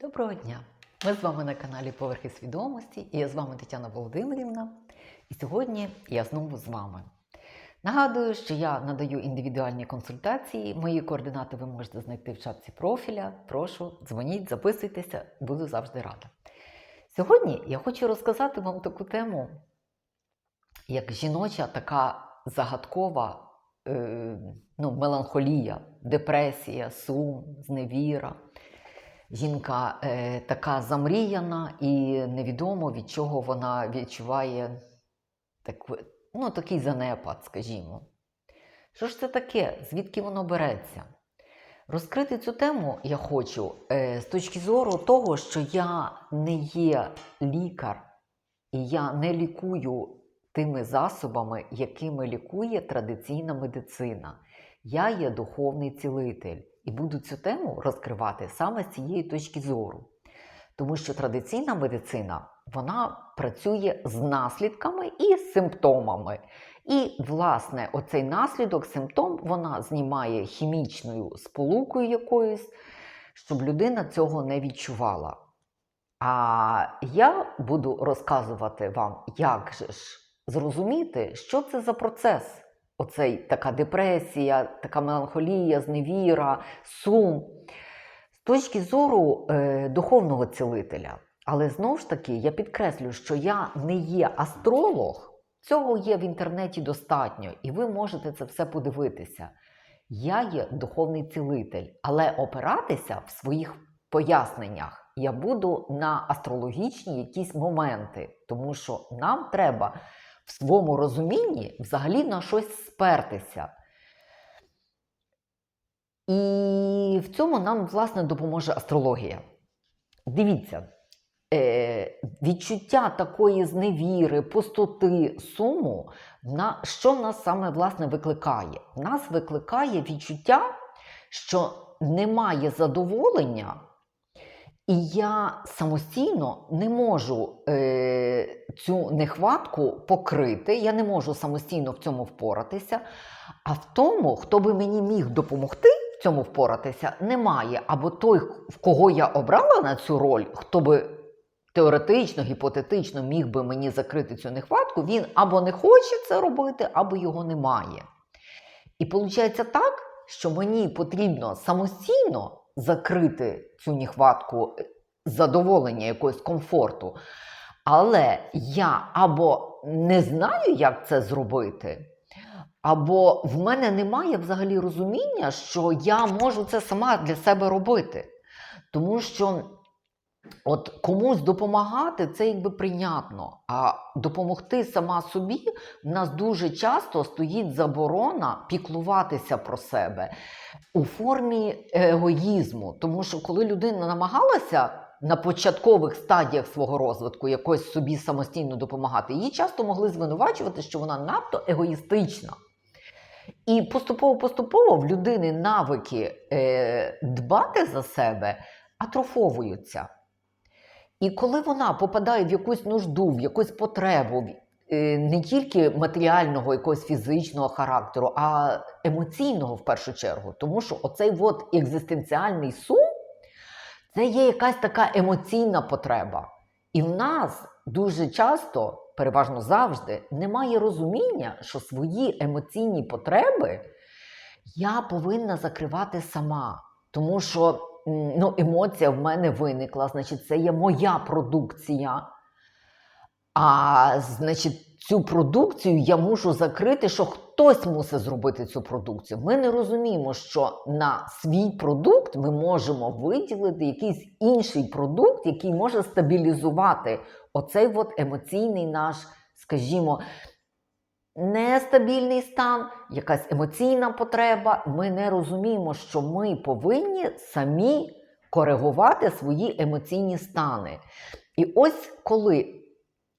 Доброго дня! Ми з вами на каналі Поверхи свідомості і я з вами Тетяна Володимирівна. І сьогодні я знову з вами. Нагадую, що я надаю індивідуальні консультації. Мої координати ви можете знайти в шапці профіля. Прошу, дзвоніть, записуйтеся, буду завжди рада. Сьогодні я хочу розказати вам таку тему, як жіноча така загадкова е, ну, меланхолія, депресія, сум, зневіра. Жінка е, така замріяна і невідомо від чого вона відчуває так, ну, такий занепад, скажімо. Що ж це таке? Звідки воно береться? Розкрити цю тему я хочу е, з точки зору того, що я не є лікар, і я не лікую тими засобами, якими лікує традиційна медицина. Я є духовний цілитель і буду цю тему розкривати саме з цієї точки зору. Тому що традиційна медицина вона працює з наслідками і з симптомами. І, власне, оцей наслідок, симптом вона знімає хімічною сполукою якоюсь, щоб людина цього не відчувала. А я буду розказувати вам, як же ж зрозуміти, що це за процес. Оцей така депресія, така меланхолія, зневіра, сум. З точки зору е, духовного цілителя. Але знову ж таки, я підкреслю, що я не є астролог, цього є в інтернеті достатньо, і ви можете це все подивитися. Я є духовний цілитель, але опиратися в своїх поясненнях я буду на астрологічні якісь моменти, тому що нам треба в своєму розумінні взагалі на щось спертися. І в цьому нам, власне, допоможе астрологія. Дивіться, е, відчуття такої зневіри, пустоти, суму, на, що нас саме власне викликає? Нас викликає відчуття, що немає задоволення. І я самостійно не можу е, цю нехватку покрити, я не можу самостійно в цьому впоратися. А в тому, хто би мені міг допомогти в цьому впоратися, немає. Або той, в кого я обрала на цю роль, хто би теоретично, гіпотетично міг би мені закрити цю нехватку, він або не хоче це робити, або його немає. І виходить так, що мені потрібно самостійно закрити цю нехватку задоволення якогось комфорту. Але я або не знаю, як це зробити, або в мене немає взагалі розуміння, що я можу це сама для себе робити. Тому що от комусь допомагати це якби прийнятно. А допомогти сама собі в нас дуже часто стоїть заборона піклуватися про себе у формі егоїзму. Тому що коли людина намагалася на початкових стадіях свого розвитку якось собі самостійно допомагати, її часто могли звинувачувати, що вона надто егоїстична. І поступово-поступово в людини навики е, дбати за себе атрофовуються. І коли вона попадає в якусь нужду, в якусь потребу, е, не тільки матеріального, якогось фізичного характеру, а емоційного в першу чергу, тому що оцей от екзистенціальний сум це є якась така емоційна потреба. І в нас дуже часто, переважно завжди, немає розуміння, що свої емоційні потреби я повинна закривати сама. Тому що ну, емоція в мене виникла, значить, це є моя продукція. А значить, цю продукцію я мушу закрити, що хтось мусить зробити цю продукцію. Ми не розуміємо, що на свій продукт ми можемо виділити якийсь інший продукт, який може стабілізувати оцей от емоційний наш, скажімо, нестабільний стан, якась емоційна потреба. Ми не розуміємо, що ми повинні самі коригувати свої емоційні стани. І ось коли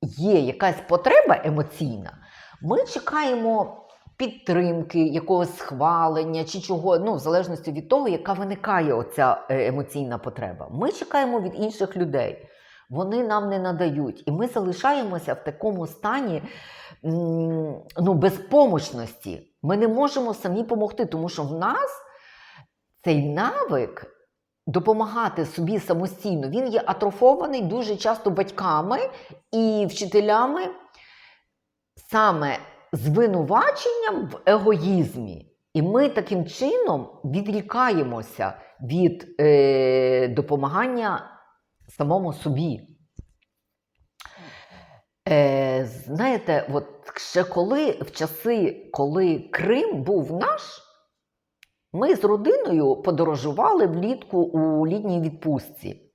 є якась потреба емоційна, ми чекаємо підтримки, якогось схвалення чи чого, ну, в залежності від того, яка виникає оця е, емоційна потреба. Ми чекаємо від інших людей. Вони нам не надають. І ми залишаємося в такому стані ну, безпомощності. Ми не можемо самі допомогти, тому що в нас цей навик допомагати собі самостійно. Він є атрофований дуже часто батьками і вчителями саме звинуваченням в егоїзмі. І ми таким чином відрікаємося від е, допомагання самому собі. Е, знаєте, от ще коли в часи, коли Крим був наш, ми з родиною подорожували влітку у літній відпустці.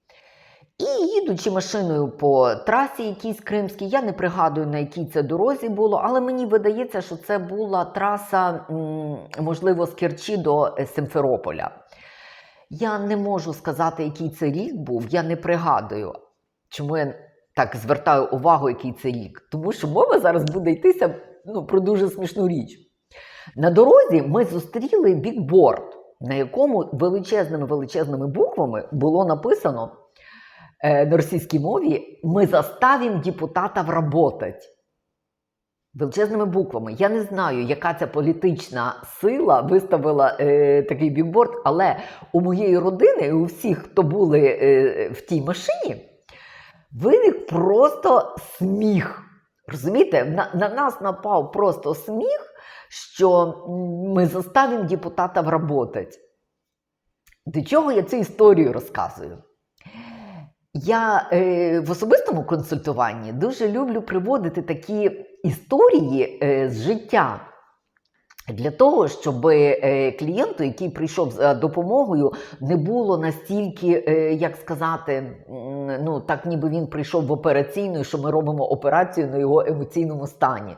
І їдучи машиною по трасі якійсь кримській, я не пригадую, на якій це дорозі було, але мені видається, що це була траса, можливо, з Керчі до е, Симферополя. Я не можу сказати, який це рік був, я не пригадую, чому я так звертаю увагу, який це рік. Тому що мова зараз буде йтися ну, про дуже смішну річ. На дорозі ми зустріли бікборд, на якому величезними величезними буквами було написано е, на російській мові Ми заставимо депутатів работать. Величезними буквами. Я не знаю, яка ця політична сила виставила е, такий бікборд, але у моєї родини, у всіх, хто були е, в тій машині, виник просто сміх. Розумієте, на, на нас напав просто сміх, що ми заставимо депутатів работать. До чого я цю історію розказую? Я е, в особистому консультуванні дуже люблю приводити такі історії е, з життя. Для того, щоб е, клієнту, який прийшов за допомогою, не було настільки, е, як сказати, ну так ніби він прийшов в операційну, і що ми робимо операцію на його емоційному стані.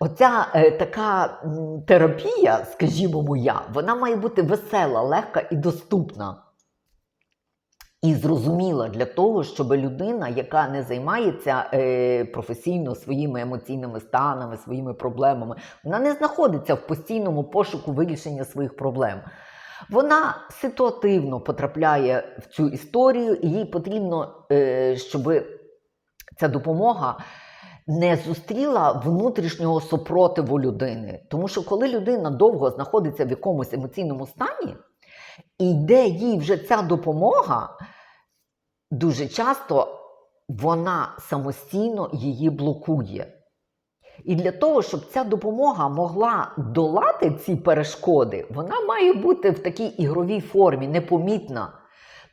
Оця е, така терапія, скажімо, моя, вона має бути весела, легка і доступна. І зрозуміла для того, щоб людина, яка не займається е, професійно своїми емоційними станами, своїми проблемами, вона не знаходиться в постійному пошуку вирішення своїх проблем. Вона ситуативно потрапляє в цю історію, і їй потрібно, е, щоб ця допомога не зустріла внутрішнього супротиву людини. Тому що коли людина довго знаходиться в якомусь емоційному стані, і йде їй вже ця допомога, дуже часто вона самостійно її блокує. І для того, щоб ця допомога могла долати ці перешкоди, вона має бути в такій ігровій формі, непомітна.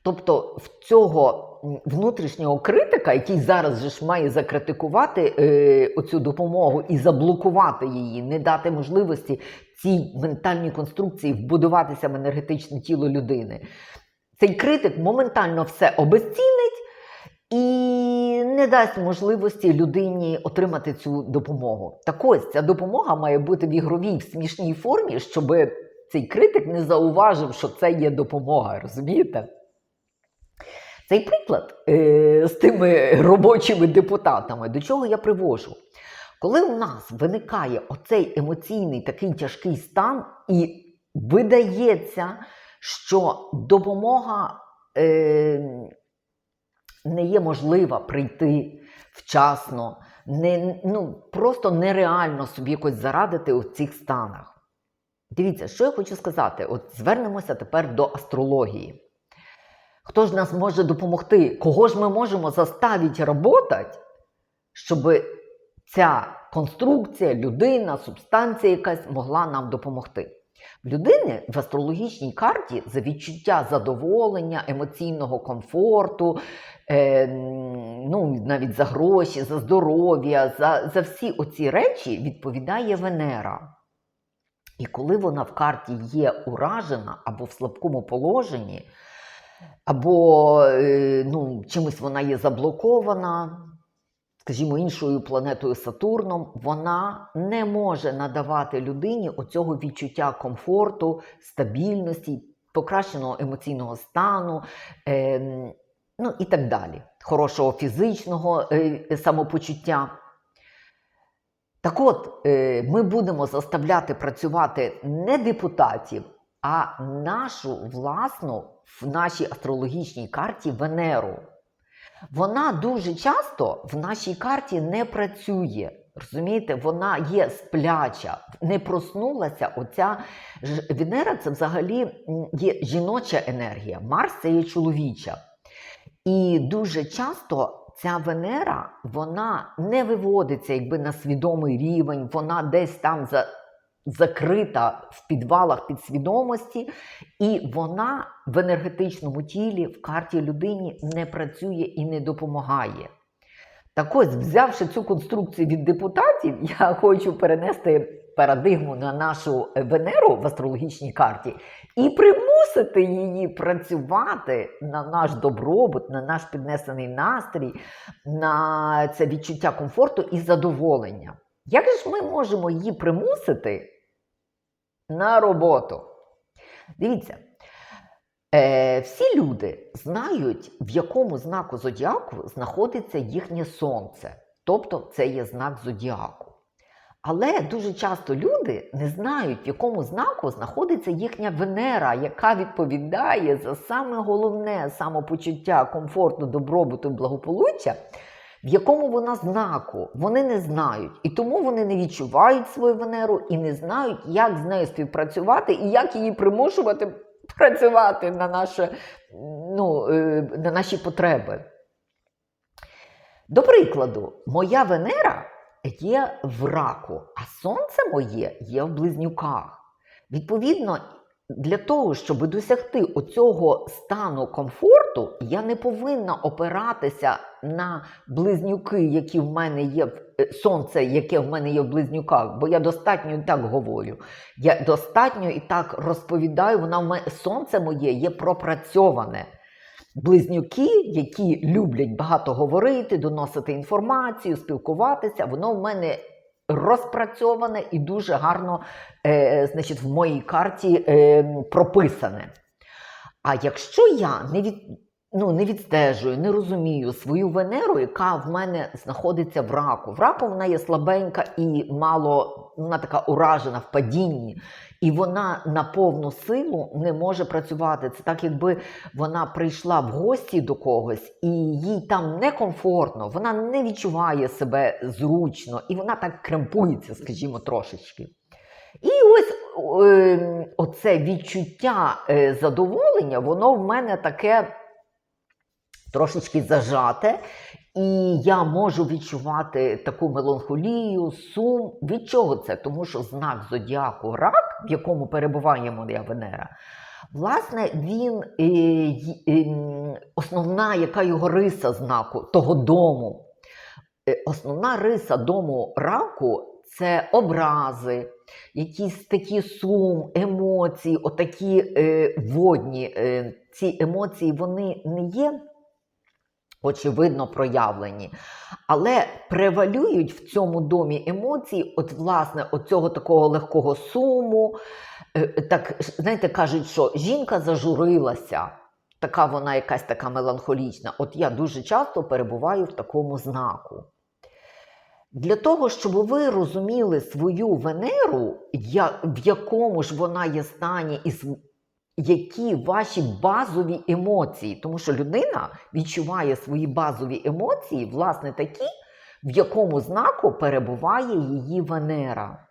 Тобто в цього внутрішнього критика, який зараз же ж має закритикувати е, оцю допомогу і заблокувати її, не дати можливості цій ментальній конструкції вбудуватися в енергетичне тіло людини. Цей критик моментально все обезцінить і не дасть можливості людині отримати цю допомогу. Так ось ця допомога має бути в ігровій, в смішній формі, щоб цей критик не зауважив, що це є допомога. Розумієте? Цей приклад е, з тими робочими депутатами, до чого я привожу? Коли у нас виникає оцей емоційний такий тяжкий стан, і видається, що допомога е, не є можлива прийти вчасно, не, ну, просто нереально собі якось зарадити у цих станах. Дивіться, що я хочу сказати. От звернемося тепер до астрології. Хто ж нас може допомогти? Кого ж ми можемо заставити працювати, щоб ця конструкція, людина, субстанція якась могла нам допомогти? В людини в астрологічній карті за відчуття задоволення, емоційного комфорту, е, ну, навіть за гроші, за здоров'я, за, за всі оці речі відповідає Венера. І коли вона в карті є уражена або в слабкому положенні, або е, ну, чимось вона є заблокована, скажімо, іншою планетою Сатурном, вона не може надавати людині оцього відчуття комфорту, стабільності, покращеного емоційного стану, е, ну і так далі, хорошого фізичного е, самопочуття. Так от, е, ми будемо заставляти працювати не депутатів, а нашу власну в нашій астрологічній карті Венеру. Вона дуже часто в нашій карті не працює. Розумієте, вона є спляча, не проснулася. Оця Венера це взагалі є жіноча енергія, Марс це є чоловіча. І дуже часто ця Венера вона не виводиться якби на свідомий рівень, вона десь там за, закрита в підвалах підсвідомості, і вона в енергетичному тілі в карті людині не працює і не допомагає. Так ось, взявши цю конструкцію від депутатів, я хочу перенести парадигму на нашу Венеру в астрологічній карті і примусити її працювати на наш добробут, на наш піднесений настрій, на це відчуття комфорту і задоволення. Як ж ми можемо її примусити на роботу? Дивіться, е, всі люди знають, в якому знаку зодіаку знаходиться їхнє сонце, тобто це є знак зодіаку. Але дуже часто люди не знають, в якому знаку знаходиться їхня Венера, яка відповідає за саме головне самопочуття, комфорту, добробуту благополуччя, в якому вона знаку. Вони не знають. І тому вони не відчувають свою Венеру і не знають, як з нею співпрацювати і як її примушувати працювати на, наше, ну, е, на наші потреби. До прикладу, моя Венера є в раку, а сонце моє є в близнюках. Відповідно, для того, щоб досягти оцього стану комфорту, я не повинна опиратися на близнюки, які в мене є в е, сонце, яке в мене є в близнюках, бо я достатньо і так говорю. Я достатньо і так розповідаю, вона в мене сонце моє є пропрацьоване. Близнюки, які люблять багато говорити, доносити інформацію, спілкуватися, воно в мене розпрацьоване і дуже гарно е, значить, в моїй карті е, прописане. А якщо я не, від, ну, не відстежую, не розумію свою Венеру, яка в мене знаходиться в раку, в раку вона є слабенька і мало, вона така уражена в падінні, і вона на повну силу не може працювати. Це так, якби вона прийшла в гості до когось, і їй там некомфортно, вона не відчуває себе зручно, і вона так кремпується, скажімо, трошечки. І ось е, оце відчуття е, задоволення, воно в мене таке трошечки зажате, і я можу відчувати таку меланхолію, сум. Від чого це? Тому що знак зодіаку рак, в якому перебуває моя Венера, власне, він е, й- е, основна, яка його риса знаку того дому. Е, Основна риса дому раку це образи, якісь такі сум, емоції, отакі е, водні. Е, ці емоції вони не є очевидно проявлені, але превалюють в цьому домі емоції, от, власне, оцього такого легкого суму. Е, Так, знаєте, кажуть, що жінка зажурилася. Така вона якась така меланхолічна. От я дуже часто перебуваю в такому знаку. Для того, щоб ви розуміли свою Венеру, в якому ж вона є стані, і які ваші базові емоції, тому що людина відчуває свої базові емоції, власне, такі, в якому знаку перебуває її Венера.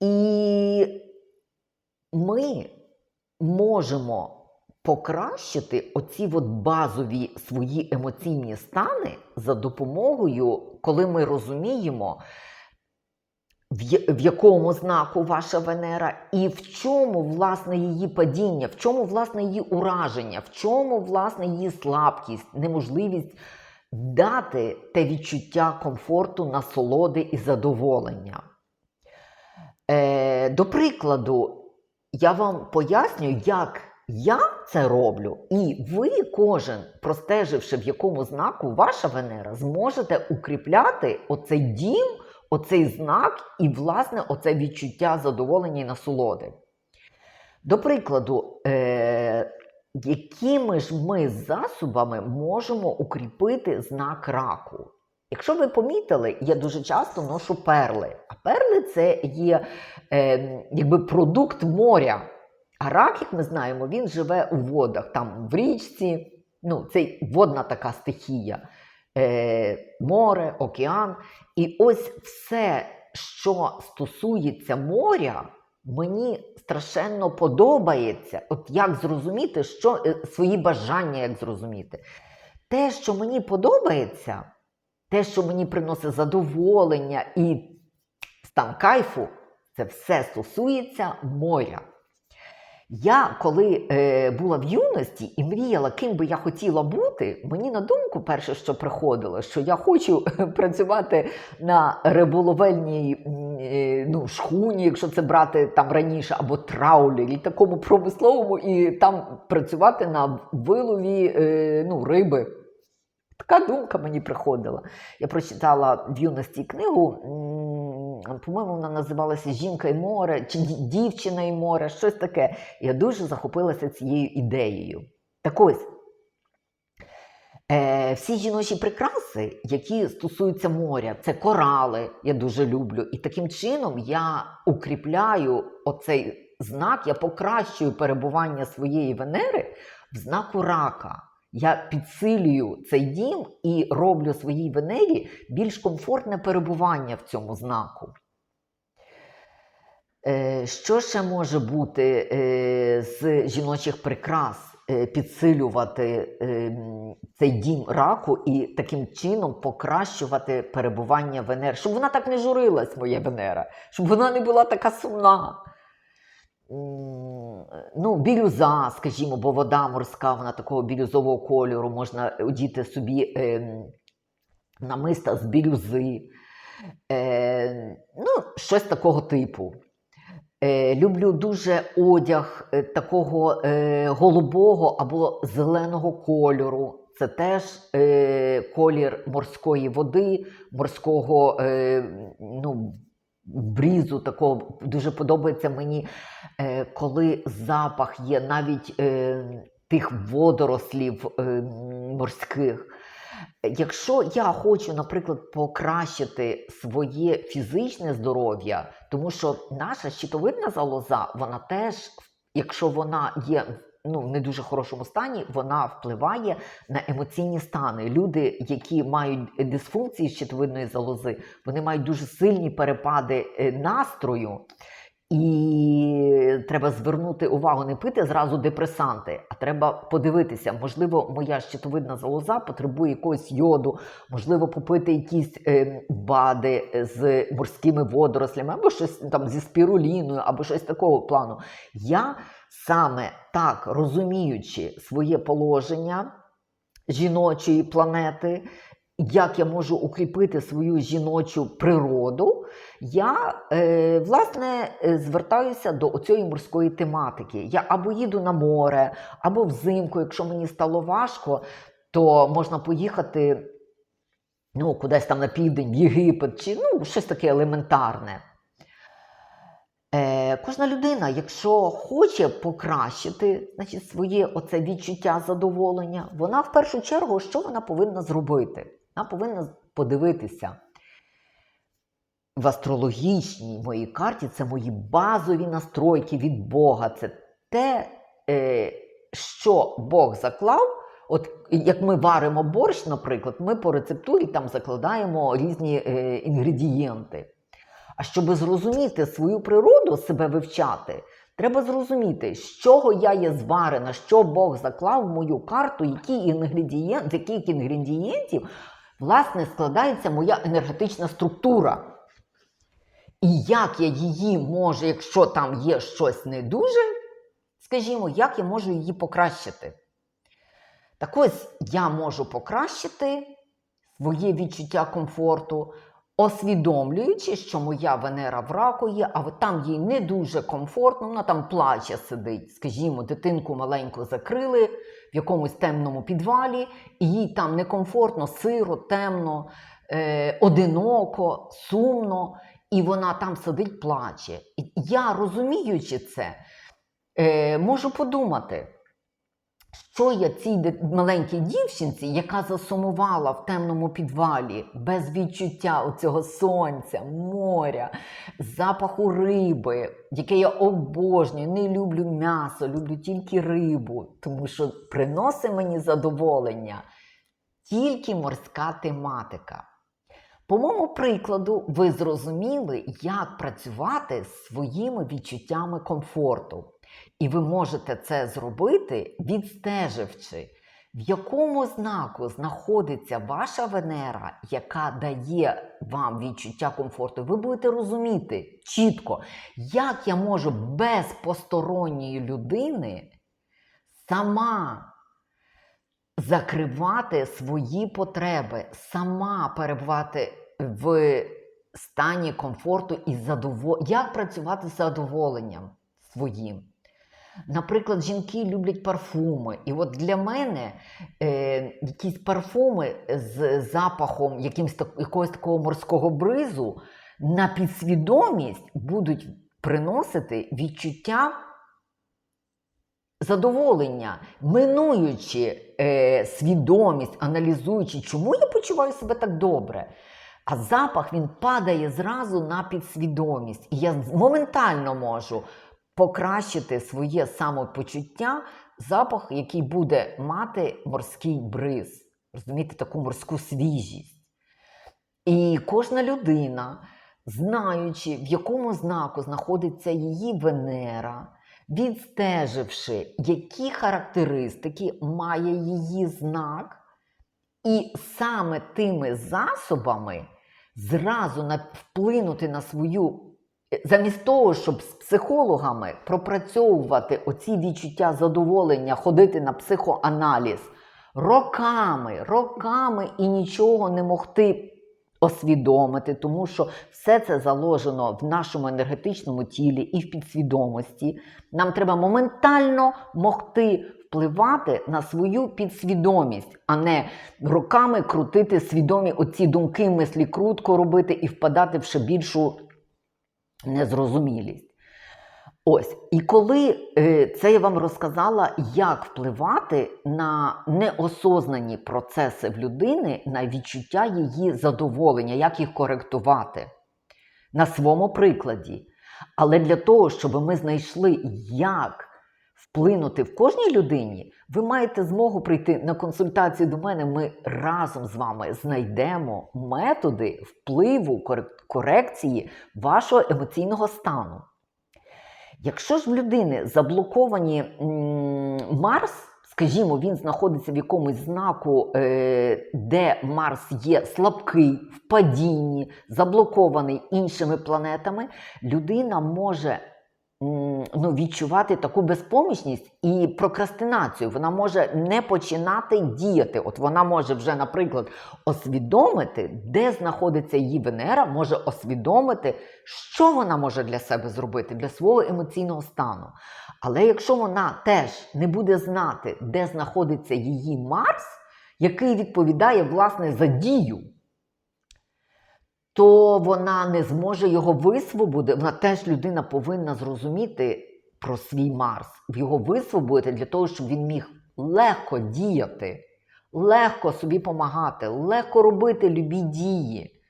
І ми можемо покращити оці от базові свої емоційні стани за допомогою, коли ми розуміємо, в якому знаку ваша Венера, і в чому власне її падіння, в чому власне її ураження, в чому власне її слабкість, неможливість дати те відчуття комфорту, насолоди і задоволення. Е, до прикладу, я вам поясню, як я це роблю, і ви, кожен, простеживши, в якому знаку ваша Венера, зможете укріпляти оцей дім, оцей знак і, власне, оце відчуття задоволення і насолоди. До прикладу, е, якими ж ми засобами можемо укріпити знак раку? Якщо ви помітили, я дуже часто ношу перли. А перли це є е, якби продукт моря. А рак, як ми знаємо, він живе у водах, там в річці. Ну, це водна така стихія. Е, море, океан. І ось все, що стосується моря, мені страшенно подобається. От як зрозуміти, що е, свої бажання, як зрозуміти. Те, що мені подобається, те, що мені приносить задоволення і стан кайфу, це все стосується моря. Я, коли е, була в юності і мріяла, ким би я хотіла бути, мені на думку перше, що приходило, що я хочу працювати на риболовельній е, ну, шхуні, якщо це брати там раніше, або траулері, такому промисловому, і там працювати на вилові е, ну, риби. Така думка мені приходила. Я прочитала в юності книгу, по-моєму, вона називалася Жінка і море чи Дівчина і море, щось таке. Я дуже захопилася цією ідеєю. Так ось, е, всі жіночі прикраси, які стосуються моря, це корали, я дуже люблю. І таким чином я укріпляю оцей знак, я покращую перебування своєї Венери в знаку рака. Я підсилюю цей дім і роблю своїй Венері більш комфортне перебування в цьому знаку. Е, Що ще може бути е, з жіночих прикрас? Е, Підсилювати цей дім раку і таким чином покращувати перебування Венери, щоб вона так не журилась, моя Венера, щоб вона не була така сумна. Ну, бірюза, скажімо, бо вода морська, вона такого бірюзового кольору, можна одіти собі е, намиста з бірюзи. Е, ну, щось такого типу. Е, люблю дуже одяг е, такого е, голубого або зеленого кольору. Це теж е, колір морської води, морського е, ну, брізу. Такого дуже подобається мені, е, коли запах є навіть е, тих водорослів е, морських. Якщо я хочу, наприклад, покращити своє фізичне здоров'я, тому що наша щитовидна залоза, вона теж, якщо вона є ну, в не дуже хорошому стані, вона впливає на емоційні стани. Люди, які мають дисфункції щитовидної залози, вони мають дуже сильні перепади е, настрою. І треба звернути увагу, не пити зразу депресанти, а треба подивитися, можливо, моя щитовидна залоза потребує якогось йоду, можливо, попити якісь е, БАДи з морськими водорослями, або щось там зі спіруліною, або щось такого плану. Я саме так розуміючи своє положення жіночої планети, як я можу укріпити свою жіночу природу, я е, власне е, звертаюся до цієї морської тематики. Я або їду на море, або взимку, якщо мені стало важко, то можна поїхати ну, кудись там на південь, в Єгипет, чи ну, щось таке елементарне. Е, кожна людина, якщо хоче покращити значить, своє оце відчуття задоволення, вона в першу чергу, що вона повинна зробити? Вона повинна подивитися. В астрологічній моїй карті це мої базові настройки від Бога. Це те, е, що Бог заклав. От як ми варимо борщ, наприклад, ми по рецептурі там закладаємо різні е, інгредієнти. А щоб зрозуміти свою природу, себе вивчати, треба зрозуміти, з чого я є зварена, що Бог заклав в мою карту, які інгредієнт, яких інгредієнтів власне складається моя енергетична структура. І як я її можу, якщо там є щось не дуже, скажімо, як я можу її покращити? Так ось я можу покращити своє відчуття комфорту, освідомлюючи, що моя Венера в раку є, а там їй не дуже комфортно, вона там плаче сидить. Скажімо, дитинку маленьку закрили в якомусь темному підвалі, і їй там некомфортно, сиро, темно, е, одиноко, сумно, і вона там сидить, плаче. І я, розуміючи це, е, можу подумати. Що я цій маленькій дівчинці, яка засумувала в темному підвалі без відчуття оцього сонця, моря, запаху риби, яке я обожнюю, не люблю м'ясо, люблю тільки рибу, тому що приносить мені задоволення тільки морська тематика. По моєму прикладу, ви зрозуміли, як працювати з своїми відчуттями комфорту. І ви можете це зробити, відстеживши, в якому знаку знаходиться ваша Венера, яка дає вам відчуття комфорту. Ви будете розуміти чітко, як я можу без посторонньої людини сама закривати свої потреби, сама перебувати в стані комфорту і задоволенням. Як працювати з задоволенням своїм? Наприклад, жінки люблять парфуми. І от для мене е, якісь парфуми з запахом якимсь якогось такого морського бризу на підсвідомість будуть приносити відчуття задоволення, минуючи е, свідомість, аналізуючи, чому я почуваю себе так добре. А запах він падає зразу на підсвідомість. І я моментально можу покращити своє самопочуття, запах, який буде мати морський бриз, розумієте, таку морську свіжість. І кожна людина, знаючи, в якому знаку знаходиться її Венера, відстеживши, які характеристики має її знак, і саме тими засобами зразу вплинути на свою, замість того, щоб з психологами пропрацьовувати оці відчуття задоволення, ходити на психоаналіз роками, роками і нічого не могти освідомити, тому що все це заложено в нашому енергетичному тілі і в підсвідомості. Нам треба моментально могти впливати на свою підсвідомість, а не роками крутити свідомі оці думки, мислі крутко робити і впадати в ще більшу незрозумілість. Ось, і коли е, це я вам розказала, як впливати на неосознані процеси в людини, на відчуття її задоволення, як їх коректувати на своєму прикладі. Але для того, щоб ми знайшли, як вплинути в кожній людині, ви маєте змогу прийти на консультацію до мене. Ми разом з вами знайдемо методи впливу корекції вашого емоційного стану. Якщо ж в людини заблоковані Марс, скажімо, він знаходиться в якомусь знаку, е, де Марс є слабкий, в падінні, заблокований іншими планетами, людина може ну, відчувати таку безпомічність і прокрастинацію. Вона може не починати діяти. От вона може вже, наприклад, освідомити, де знаходиться її Венера, може освідомити, що вона може для себе зробити, для свого емоційного стану. Але якщо вона теж не буде знати, де знаходиться її Марс, який відповідає власне за дію, то вона не зможе його висвободити. Вона теж людина повинна зрозуміти про свій Марс, його висвободити для того, щоб він міг легко діяти, легко собі допомагати, легко робити любі дії,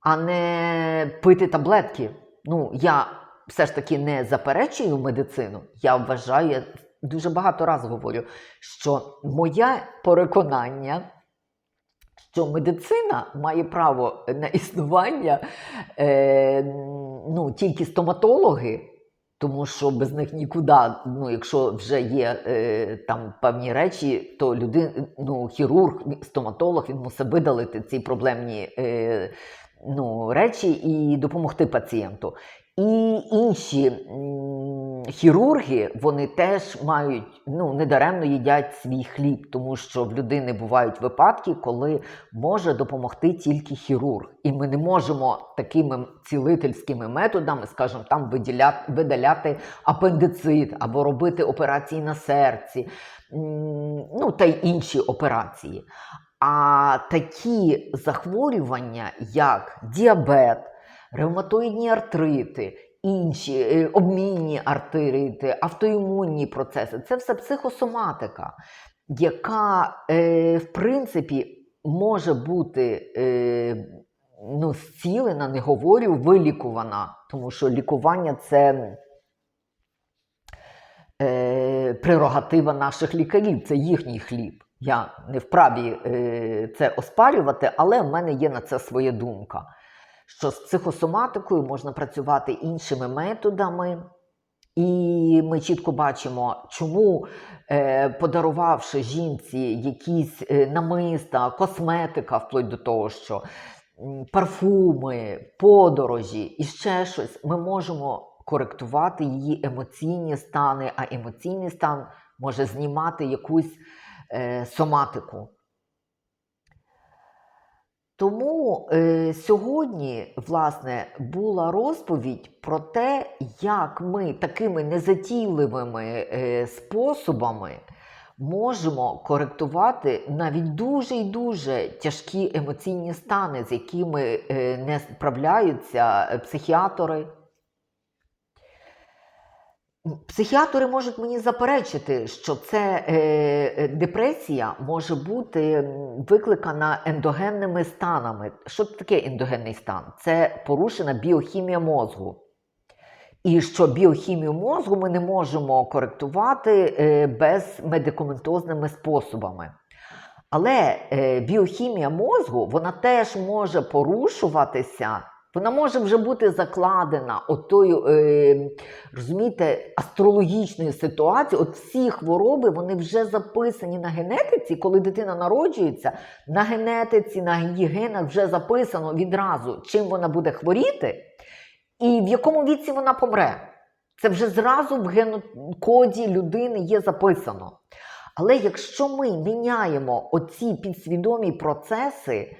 а не пити таблетки. Ну, я все ж таки не заперечую медицину. Я вважаю, я дуже багато разів говорю, що моє переконання що медицина має право на існування е, ну, тільки стоматологи, тому що без них нікуди, ну, якщо вже є е, там певні речі, то людина, ну, хірург, стоматолог, він мусить видалити ці проблемні е, ну, речі і допомогти пацієнту. І інші хірурги вони теж мають ну недаремно їдять свій хліб, тому що в людини бувають випадки, коли може допомогти тільки хірург, і ми не можемо такими цілительськими методами, скажімо, там виділяти, видаляти апендицит або робити операції на серці, ну та й інші операції. А такі захворювання, як діабет, ревматоїдні артрити, інші е, обмінні артрити, автоімунні процеси це все психосоматика, яка, е, в принципі, може бути е, ну, зцілена, не говорю, вилікувана, тому що лікування це. Прерогатива наших лікарів, це їхній хліб. Я не вправі це оспарювати, але в мене є на це своя думка. Що з психосоматикою можна працювати іншими методами, і ми чітко бачимо, чому, е, подарувавши жінці якісь е, намиста, косметика, вплоть до того, що парфуми, подорожі і ще щось, ми можемо коректувати її емоційні стани, а емоційний стан може знімати якусь е, соматику. Тому е, сьогодні, власне, була розповідь про те, як ми такими незатійливими е, способами можемо коректувати навіть дуже і дуже тяжкі емоційні стани, з якими е, не справляються психіатори. Психіатори можуть мені заперечити, що це е, е, депресія може бути викликана ендогенними станами. Що таке ендогенний стан? Це порушена біохімія мозгу. І що біохімію мозгу ми не можемо коректувати е, без медикаментозними способами. Але е, біохімія мозгу вона теж може порушуватися, вона може вже бути закладена отою, е, розумієте, астрологічною ситуацією. От всі хвороби вони вже записані на генетиці, коли дитина народжується, на генетиці, на її генах вже записано відразу, чим вона буде хворіти, і в якому віці вона помре. Це вже зразу в генокоді людини є записано. Але якщо ми міняємо оці підсвідомі процеси,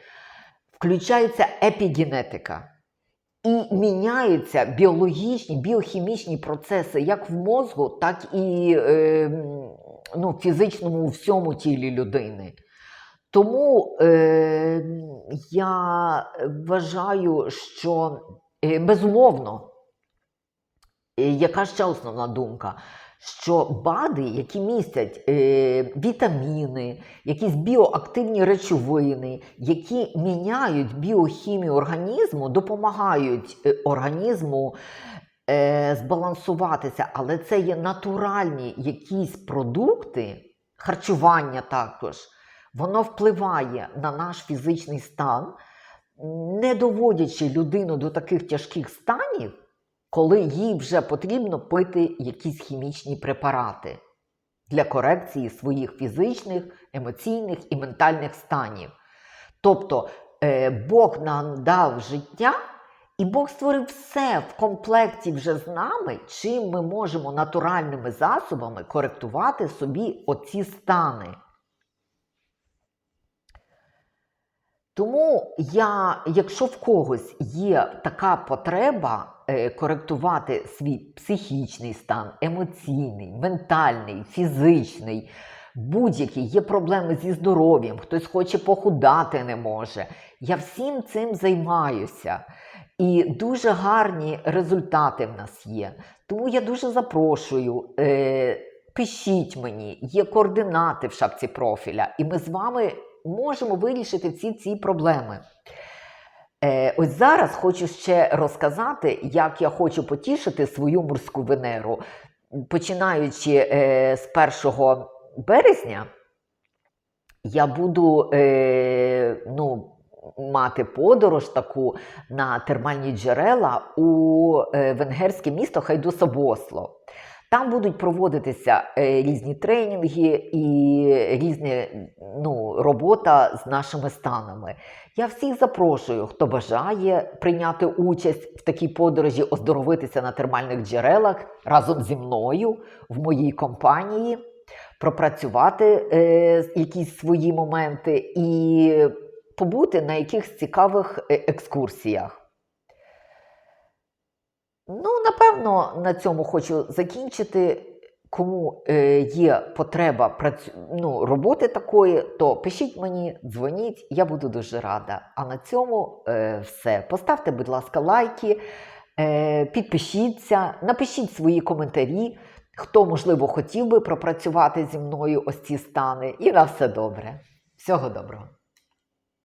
включається епігенетика. І міняються біологічні, біохімічні процеси як в мозку, так і е, ну, фізичному всьому тілі людини. Тому е, я вважаю, що е, безумовно, е, яка ще основна думка? Що БАДи, які містять е, вітаміни, якісь біоактивні речовини, які міняють біохімію організму, допомагають е, організму е, збалансуватися, але це є натуральні якісь продукти, харчування також, воно впливає на наш фізичний стан, не доводячи людину до таких тяжких станів коли їй вже потрібно пити якісь хімічні препарати для корекції своїх фізичних, емоційних і ментальних станів. Тобто е, Бог нам дав життя, і Бог створив все в комплекті вже з нами, чим ми можемо натуральними засобами коректувати собі оці стани. Тому я, якщо в когось є така потреба е, коректувати свій психічний стан, емоційний, ментальний, фізичний, будь-який, є проблеми зі здоров'ям, хтось хоче похудати не може. Я всім цим займаюся. І дуже гарні результати в нас є. Тому я дуже запрошую. Е, пишіть мені, є координати в шапці профіля, і ми з вами можемо вирішити всі ці проблеми. Е, ось зараз хочу ще розказати, як я хочу потішити свою морську Венеру. Починаючи е, з 1 березня, я буду е, ну, мати подорож таку на термальні джерела у венгерське місто Хайдусабосло. Там будуть проводитися е, різні тренінги і різні ну, робота з нашими станами. Я всіх запрошую, хто бажає прийняти участь в такій подорожі, оздоровитися на термальних джерелах разом зі мною в моїй компанії, пропрацювати е, якісь свої моменти і побути на якихось цікавих е, екскурсіях. Ну, напевно, на цьому хочу закінчити. Кому е, є потреба працю... ну, роботи такої, то пишіть мені, дзвоніть, я буду дуже рада. А на цьому е, все. Поставте, будь ласка, лайки, е, підпишіться, напишіть свої коментарі, хто, можливо, хотів би пропрацювати зі мною ось ці стани. І на все добре. Всього доброго.